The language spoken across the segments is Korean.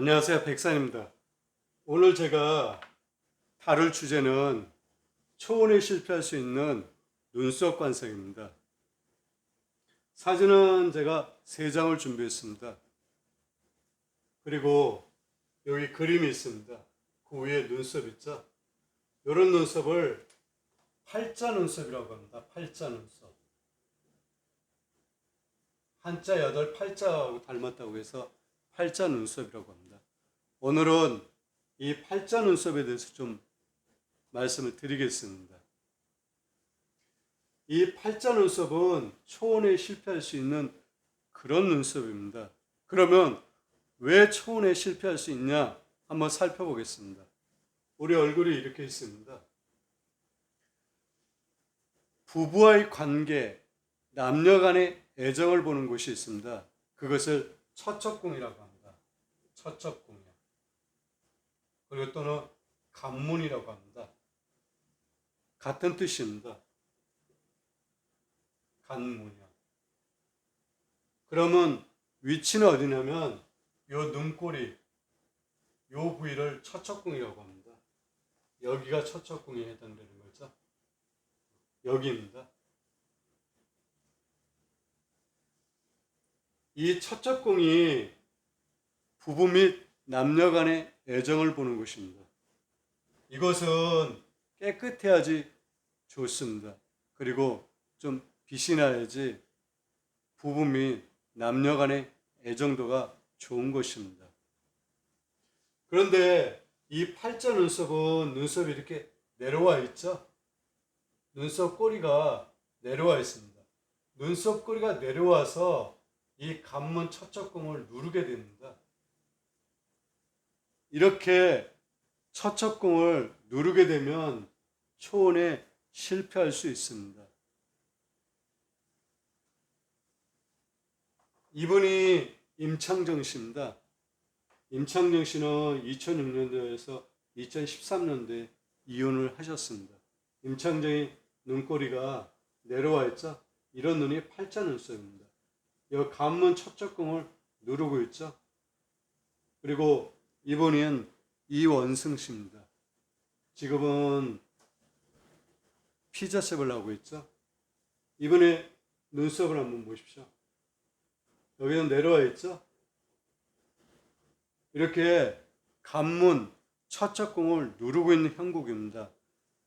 안녕하세요. 백산입니다. 오늘 제가 다룰 주제는 초원에 실패할 수 있는 눈썹 관상입니다. 사진은 제가 세 장을 준비했습니다. 그리고 여기 그림이 있습니다. 그 위에 눈썹 있죠? 이런 눈썹을 팔자 눈썹이라고 합니다. 팔자 눈썹. 한자 여덟 팔자하고 닮았다고 해서 팔자 눈썹이라고 합니다. 오늘은 이 팔자 눈썹에 대해서 좀 말씀을 드리겠습니다. 이 팔자 눈썹은 초원에 실패할 수 있는 그런 눈썹입니다. 그러면 왜 초원에 실패할 수 있냐? 한번 살펴보겠습니다. 우리 얼굴이 이렇게 있습니다. 부부와의 관계, 남녀 간의 애정을 보는 곳이 있습니다. 그것을 처척궁이라고 합니다. 처척궁이요. 그리고 또는 간문이라고 합니다. 같은 뜻입니다. 간문이요. 그러면 위치는 어디냐면 요 눈꼬리 요 부위를 처척궁이라고 합니다. 여기가 처척궁에 해당되는 거죠. 여기입니다. 이 처척궁이 부부 및 남녀 간의 애정을 보는 곳입니다. 이것은 깨끗해야지 좋습니다. 그리고 좀 빛이 나야지 부부 및 남녀 간의 애정도가 좋은 것입니다. 그런데 이 팔자 눈썹은 눈썹이 이렇게 내려와 있죠? 눈썹 꼬리가 내려와 있습니다. 눈썹 꼬리가 내려와서 이 관문 처척궁을 누르게 됩니다. 이렇게 처척궁을 누르게 되면 초원에 실패할 수 있습니다. 이분이 임창정 씨입니다. 임창정 씨는 2006년도에서 2013년도에 이혼을 하셨습니다. 임창정의 눈꼬리가 내려와 있죠? 이런 눈이 팔자 눈썹입니다. 이 관문 첩적궁을 누르고 있죠? 그리고 이분은 이원승 씨입니다. 지금은 피자집을 하고 있죠? 이분의 눈썹을 한번 보십시오. 여기는 내려와 있죠? 이렇게 관문 처척궁을 누르고 있는 형국입니다.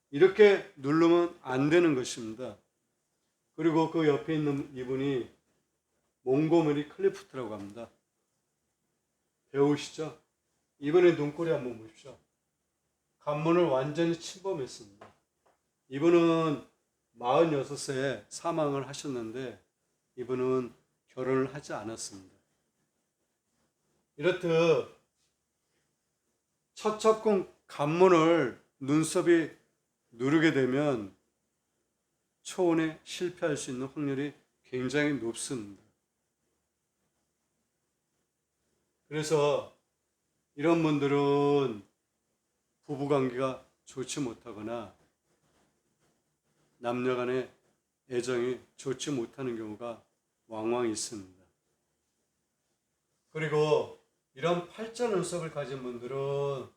이렇게 누르면 안 되는 것입니다. 그리고 그 옆에 있는 이분이 몽고메리 클리프트라고 합니다. 배우시죠? 이번에 눈꼬리 한번 보십시오. 관문을 완전히 침범했습니다. 이분은 46세에 사망을 하셨는데 이분은 결혼을 하지 않았습니다. 이렇듯 처첩궁 관문을 눈썹이 누르게 되면 초혼에 실패할 수 있는 확률이 굉장히 높습니다. 그래서 이런 분들은 부부 관계가 좋지 못하거나 남녀 간의 애정이 좋지 못하는 경우가 왕왕 있습니다. 그리고 이런 팔자 눈썹을 가진 분들은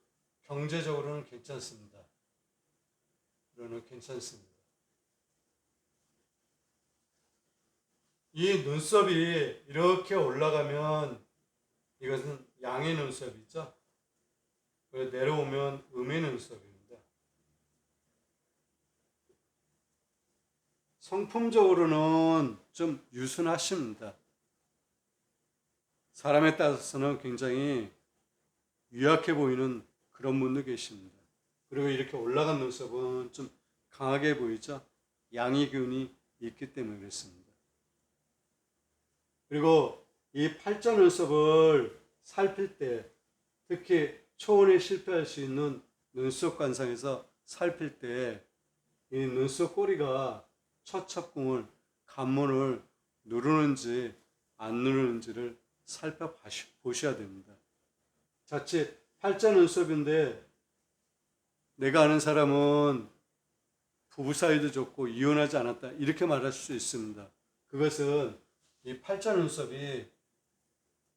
경제적으로는 괜찮습니다. 그러는 괜찮습니다. 이 눈썹이 이렇게 올라가면 이것은 양의 눈썹이죠. 그리고 내려오면 음의 눈썹입니다. 성품적으로는 좀 유순하십니다. 사람에 따라서는 굉장히 유약해 보이는 그런 분도 계십니다. 그리고 이렇게 올라간 눈썹은 좀 강하게 보이죠? 양의 기운이 있기 때문에 그렇습니다. 그리고 이 팔자 눈썹을 살필 때 특히 초원에 실패할 수 있는 눈썹 관상에서 살필 때 이 눈썹 꼬리가 처첩궁을 관문을 누르는지 안 누르는지를 살펴보셔야 됩니다. 자칫 팔자 눈썹인데 내가 아는 사람은 부부 사이도 좋고 이혼하지 않았다 이렇게 말할 수 있습니다. 그것은 이 팔자 눈썹이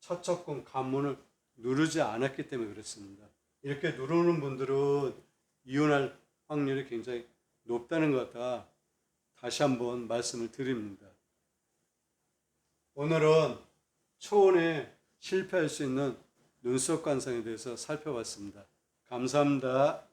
처첩궁 관문을 누르지 않았기 때문에 그렇습니다. 이렇게 누르는 분들은 이혼할 확률이 굉장히 높다는 것 같아 다시 한번 말씀을 드립니다. 오늘은 초혼에 실패할 수 있는 눈썹 관상에 대해서 살펴봤습니다. 감사합니다.